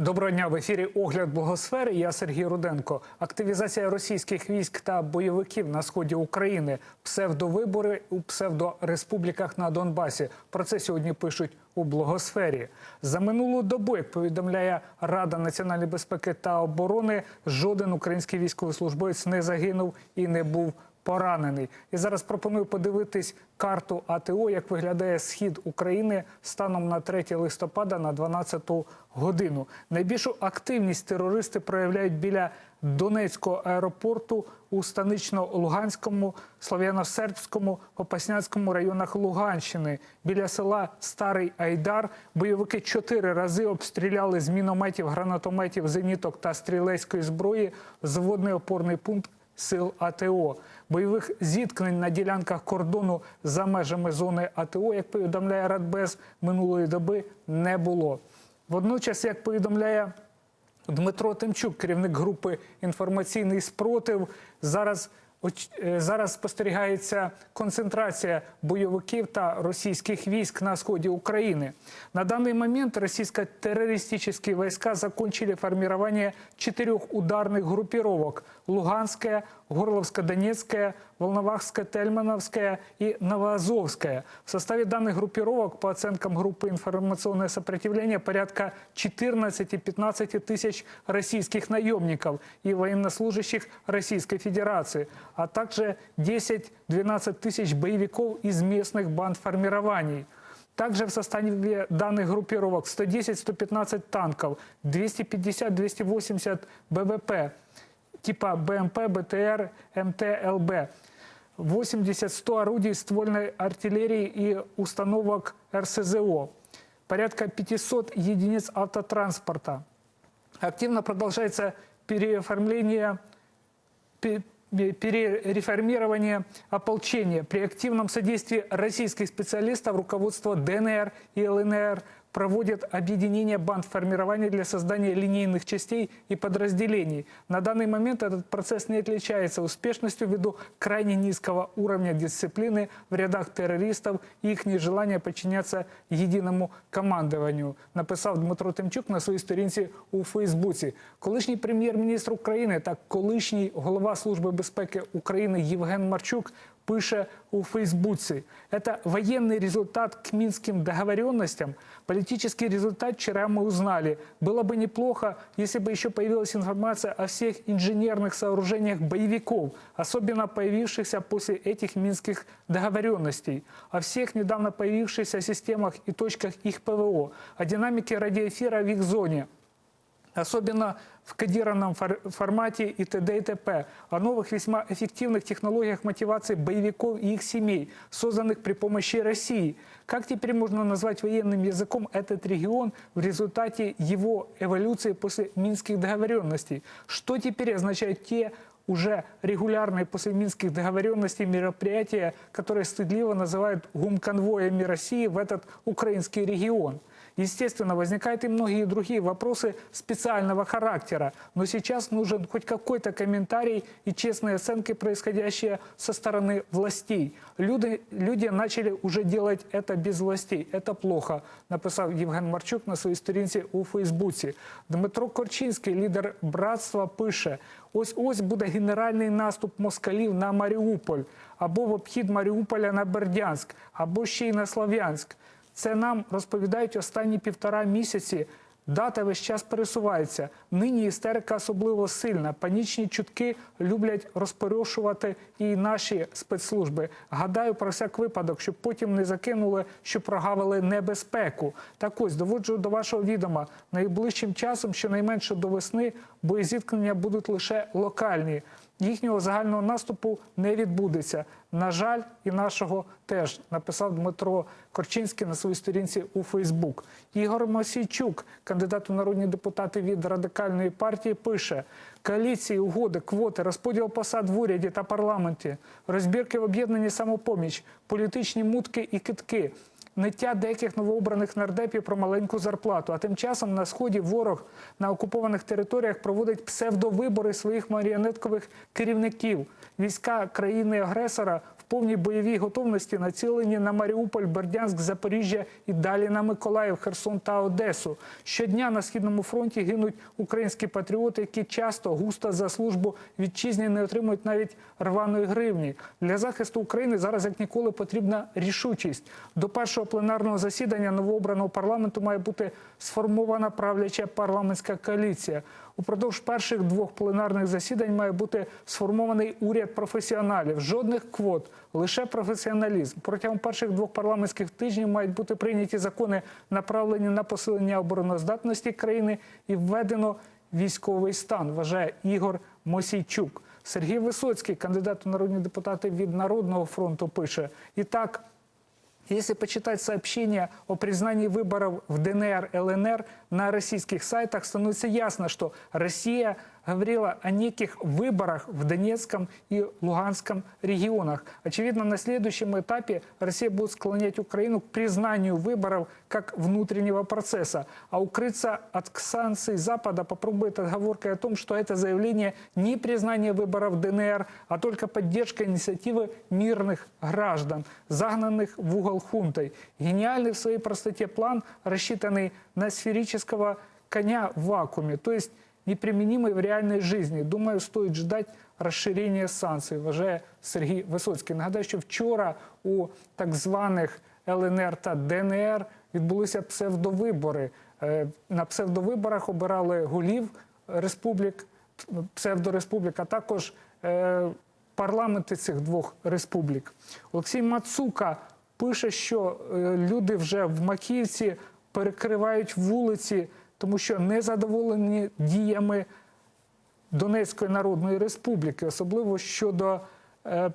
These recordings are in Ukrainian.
Доброго дня в ефірі Огляд Благосфери. Я Сергій Руденко. Активізація російських військ та бойовиків на сході України, псевдовибори у псевдореспубліках на Донбасі. Про це сьогодні пишуть у Благосфері. За минулу добу, як повідомляє Рада національної безпеки та оборони, жоден український військовослужбовець не загинув і не був поранений. І зараз пропоную подивитись карту АТО, як виглядає схід України станом на 3 листопада на 12 годину. Найбільшу активність терористи проявляють біля Донецького аеропорту у станично-Луганському, Слов'яно-Сербському, Попаснянському районах Луганщини. Біля села Старий Айдар бойовики чотири рази обстріляли з мінометів, гранатометів, зеніток та стрілецької зброї зводний опорний пункт сил АТО. Бойових зіткнень на ділянках кордону за межами зони АТО, як повідомляє Радбез, минулої доби не було. Водночас, як повідомляє Дмитро Тимчук, керівник групи інформаційний спротив, зараз зараз спостерігається концентрація бойовиків та російських військ на сході України. На данный момент российско-террористические войска закончили формирование четырех ударных группировок – Луганская, Горловско-Донецкая, Волновахско-Тельмановская и Новоазовская. В составе данных группировок, по оценкам группы информационное сопротивление, порядка 14-15 тысяч российских наемников и военнослужащих Российской Федерации, а также 10-12 тысяч боевиков из местных банд-формирований. Также в составе данных группировок 110-115 танков, 250-280 БВП типа БМП, БТР, МТ, ЛБ, 80-100 орудий ствольной артиллерии и установок РСЗО, порядка 500 единиц автотранспорта. Активно продолжается переоформление пе- перереформирование ополчения. При активном содействии российских специалистов руководство ДНР и ЛНР проводят объединение банд формирования для создания линейных частей и подразделений. На данный момент этот процесс не отличается успешностью ввиду крайне низкого уровня дисциплины в рядах террористов и их нежелания подчиняться единому командуванню, написав Дмитро Тимчук на своїй сторінці у Фейсбуці. Колишній прем'єр-міністр України та колишній голова Служби безпеки України Євген Марчук пише у Фейсбуці. Это военный результат к минским договоренностям. Политический результат вчера мы узнали. Было бы неплохо, если бы еще появилась информация о всех инженерных сооружениях боевиков, особенно появившихся после этих минских договоренностей, о всех недавно появившихся системах и точках их ПВО, о динамике радиоэфира в их зоне, особенно в кодированном фор- формате и т.д. и т.п., о новых весьма эффективных технологиях мотивации боевиков и их семей, созданных при помощи России. Как теперь можно назвать военным языком этот регион в результате его эволюции после Минских договоренностей? Что теперь означают те уже регулярные после Минских договоренностей мероприятия, которые стыдливо называют гумконвоями России в этот украинский регион? Естественно, возникают и многие другие вопросы специального характера, но сейчас нужен хоть какой-то комментарий и честные оценки, происходящие со стороны властей. Люди, люди начали уже делать это без властей. Это плохо, написав Євген Марчук на своїй сторінці у Фейсбуці. Дмитро Корчинський, лідер братства, пише: ось ось буде генеральний наступ москалів на Маріуполь, або в обхід Маріуполя на Бердянськ, або ще й на Слов'янськ. Це нам розповідають останні півтора місяці. Дата весь час пересувається. Нині істерика особливо сильна. Панічні чутки люблять розпорошувати і наші спецслужби. Гадаю про всяк випадок, щоб потім не закинули, що прогавили небезпеку. Так ось доводжу до вашого відома. Найближчим часом, щонайменше до весни, боєзіткнення будуть лише локальні. Їхнього загального наступу не відбудеться. На жаль, і нашого теж написав Дмитро Корчинський на своїй сторінці у Фейсбук. Ігор Мосійчук, кандидат у народні депутати від радикальної партії, пише: коаліції, угоди, квоти, розподіл посад в уряді та парламенті, розбірки в об'єднанні самопоміч, політичні мутки і китки. Ниття деяких новообраних нардепів про маленьку зарплату. А тим часом на сході ворог на окупованих територіях проводить псевдовибори своїх маріонеткових керівників. Війська країни-агресора повній бойовій готовності націлені на Маріуполь, Бердянськ, Запоріжжя і далі на Миколаїв, Херсон та Одесу. Щодня на східному фронті гинуть українські патріоти, які часто густо за службу вітчизні не отримують навіть рваної гривні. Для захисту України зараз як ніколи потрібна рішучість. До першого пленарного засідання новообраного парламенту має бути сформована правляча парламентська коаліція. Упродовж перших двох пленарних засідань має бути сформований уряд професіоналів. Жодних квот, лише професіоналізм. Протягом перших двох парламентських тижнів мають бути прийняті закони, направлені на посилення обороноздатності країни і введено військовий стан. Вважає Ігор Мосійчук. Сергій Висоцький, кандидат у народні депутати від Народного фронту, пише: і так. Если почитать сообщения о признании выборов в ДНР, ЛНР на российских сайтах, становится ясно, что Россия говорила о неких выборах в Донецком и Луганском регионах. Очевидно, на следующем этапе Россия будет склонять Украину к признанию выборов как внутреннего процесса, а укрыться от санкций Запада попробует отговоркой о том, что это заявление не признание выборов ДНР, а только поддержка инициативы мирных граждан, загнанных в угол хунтой. Гениальный в своей простоте план, рассчитанный на сферического коня в вакууме, то есть неприменимый в реальной жизни. Думаю, стоит ждать розширення санкцій, вважає Сергій Висоцький. Нагадаю, що вчора у так званих ЛНР та ДНР відбулися псевдовибори. Е, На псевдовиборах обирали голів республік, псевдореспублік, а також е, парламенти цих двох республік. Олексій Мацука пише, що е, люди вже в Макіївці перекривають вулиці, тому що не задоволені діями Донецької Народної Республіки, особливо щодо е,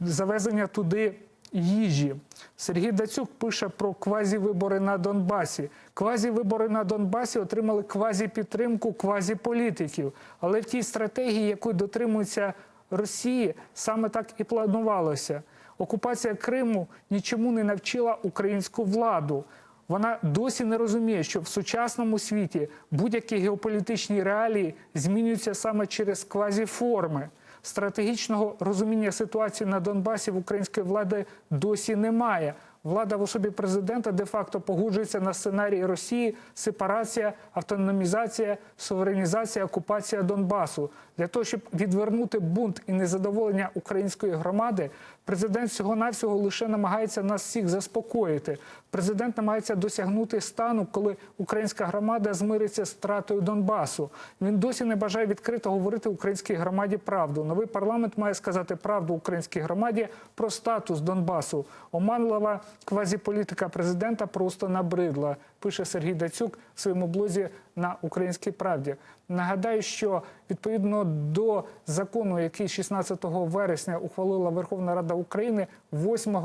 завезення туди їжі. Сергій Дацюк пише про квазівибори на Донбасі. Квазівибори на Донбасі отримали квазіпідтримку квазіполітиків. Але в тій стратегії, якої дотримується Росії, саме так і планувалося. Окупація Криму нічому не навчила українську владу. Вона досі не розуміє, що в сучасному світі будь-які геополітичні реалії змінюються саме через квазіформи. Стратегічного розуміння ситуації на Донбасі в української влади досі немає. Влада в особі президента де-факто погоджується на сценарій Росії: сепарація, автономізація, суверенізація, окупація Донбасу. Для того, щоб відвернути бунт і незадоволення української громади, президент всього навсього лише намагається нас всіх заспокоїти. Президент намагається досягнути стану, коли українська громада змириться з втратою Донбасу. Він досі не бажає відкрито говорити українській громаді правду. Новий парламент має сказати правду українській громаді про статус Донбасу. Оманлива квазіполітика президента просто набридла. Пише Сергій Дацюк в своєму блозі на Українській правді. Нагадаю, що відповідно до закону, який 16 вересня ухвалила Верховна Рада України, 8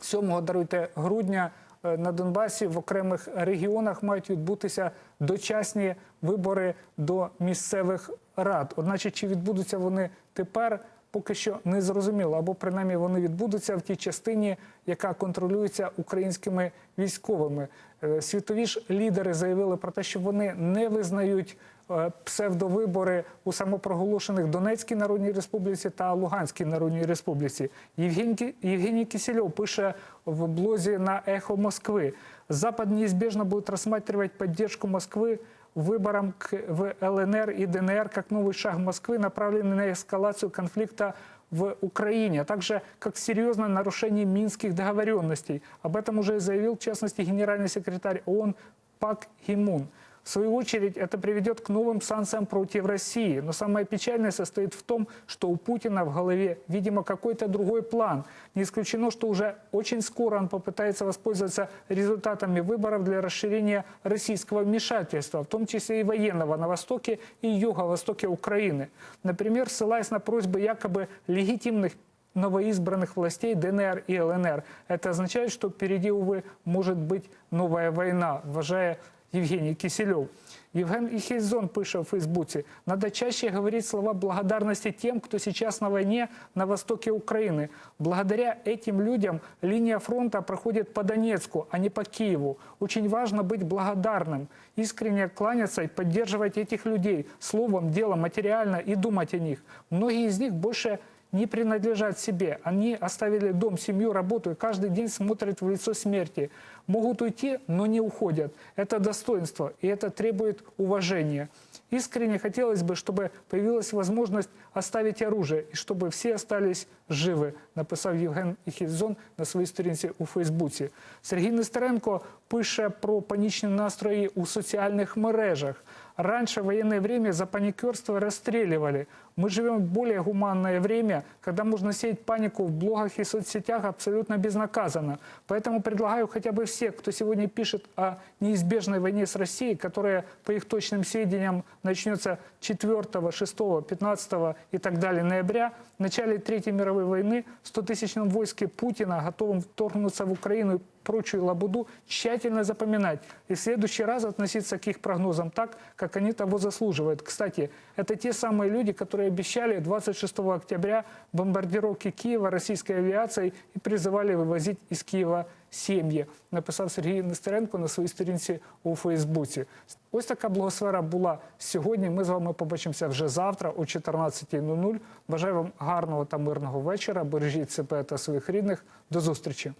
7 даруйте грудня е, на Донбасі в окремих регіонах мають відбутися дочасні вибори до місцевих рад. Одначе, чи відбудуться вони тепер, поки що не зрозуміло, або принаймні вони відбудуться в тій частині, яка контролюється українськими військовими. Е, Світові ж лідери заявили про те, що вони не визнають е, псевдовибори у самопроголошених Донецькій Народній Республіці та Луганській Народній Республіці. Євгеній, Ки- Євгеній Кисельов пише в блозі на «Эхо Москвы». Запад неизбежно будет рассматривать поддержку Москвы выборам к- в ЛНР и ДНР как новый шаг Москвы, направленный на эскалацию конфликта в Украине, а также как серьезное нарушение минских договоренностей. Об этом уже заявил, в частности, генеральный секретарь ООН Пак Гимун. В свою очередь, это приведет к новым санкциям против России. Но самое печальное состоит в том, что у Путина в голове, видимо, какой-то другой план. Не исключено, что уже очень скоро он попытается воспользоваться результатами выборов для расширения российского вмешательства, в том числе и военного, на востоке и юго-востоке Украины. Например, ссылаясь на просьбы якобы легитимных новоизбранных властей ДНР и ЛНР. Это означает, что впереди, увы, может быть новая война, вважає Євгеній Киселев. Евген Ихельзон пише в Фейсбуці, надо чаще говорить слова благодарности тем, кто сейчас на войне на востоке Украины. Благодаря этим людям линия фронта проходит по Донецку, а не по Киеву. Очень важно быть благодарным, искренне кланяться и поддерживать этих людей словом, делом, материально и думать о них. Многие из них больше не принадлежат себе. Они оставили дом, семью, работу и каждый день смотрят в лицо смерти. Могут уйти, но не уходят. Это достоинство, и это требует уважения. Искренне хотелось бы, чтобы появилась возможность оставить оружие, і щоб всі остались живі, написав Євген Іхідзон на своїй сторінці у Фейсбуці. Сергій Нестеренко пише про панічні настрої у соціальних мережах. Раньше в военное время за паникерство расстреливали. Мы живем в более гуманное время, когда можно сеять панику в блогах и соцсетях абсолютно безнаказанно. Поэтому предлагаю хотя бы всех, кто сегодня пишет о неизбежной войне с Россией, которая, по их точным сведениям, начнется 4, 6, 15 и так далее ноября, в начале Третьей мировой войны, в 100-тысячном войске Путина, готовым вторгнуться в Украину прочую лабуду, тщательно запоминать и в следующий раз относиться к их прогнозам так, как они того заслуживают. Кстати, это те самые люди, которые обещали 26 октября бомбардировки Киева российской авиацией и призывали вывозить из Киева сім'ї, написав Сергій Нестеренко на своїй сторінці у Фейсбуці. Ось така благосфера була сьогодні. Ми з вами побачимося вже завтра о 14.00. Бажаю вам гарного та мирного вечора. Бережіть себе та своїх рідних. До зустрічі.